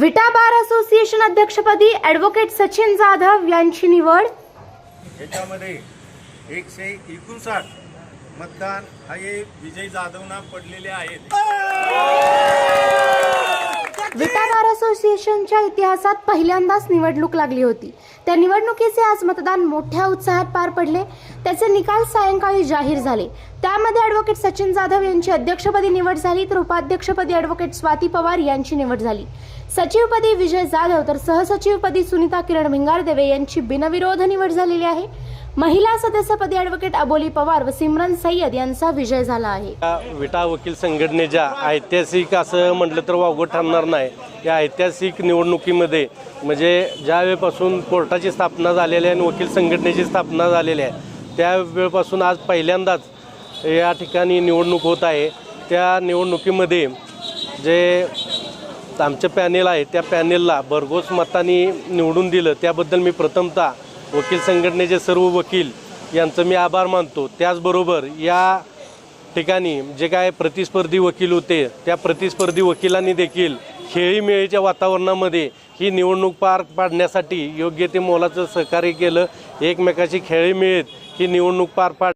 विटा bar association अध्यक्षपदी advocate Sachin Jadhav यांची निवड. याच्यामध्ये एकशे एकोणसाठ मतदान हे विजय जाधवना पडलेले आहेत विटा बार असोसिएशनच्या इतिहासात पहिल्यांदाच निवडणूक लागली होती. त्या निवडणुकीचे आज मतदान मोठ्या उत्साहात पार पडले. त्याचे निकाल सायंकाळी जाहीर झाले. त्यामध्ये ॲडव्होकेट सचिन जाधव यांची अध्यक्षपदी निवड झाली तर उपाध्यक्षपदी ॲडव्होकेट स्वाती पवार यांची निवड झाली. सचिवपदी विजय जाधव तर सहसचिवपदी सुनीता किरण भिंगारदेवे यांची बिनविरोध निवड झालेली आहे. महिला सदस्यपदी ॲडव्होकेट अबोली पवार व सिमरन सय्यद यांचा विजय झाला आहे. विटा वकील संघटनेच्या ऐतिहासिक असं म्हटलं तर वावगं ठरणार नाही. या ऐतिहासिक निवडणुकीमध्ये म्हणजे ज्या वेळेपासून कोर्टाची स्थापना झालेली आहे आणि वकील संघटनेची स्थापना झालेली आहे त्या वेळेपासून आज पहिल्यांदाच या ठिकाणी निवडणूक होत आहे. त्या निवडणुकीमध्ये जे आमचं पॅनेल आहे त्या पॅनेलला भरघोस मताने निवडून दिलं. त्याबद्दल मी प्रथमतः वकील संघटनेचे सर्व वकील यांचं मी आभार मानतो. त्याचबरोबर या ठिकाणी जे काय प्रतिस्पर्धी वकील होते त्या प्रतिस्पर्धी वकिलांनी देखील खेळीमेळीच्या वातावरणामध्ये ही निवडणूक पार पाडण्यासाठी योग्य ते मोलाचं सहकार्य केलं. एकमेकाशी खेळीमेळीत ही निवडणूक पार पाड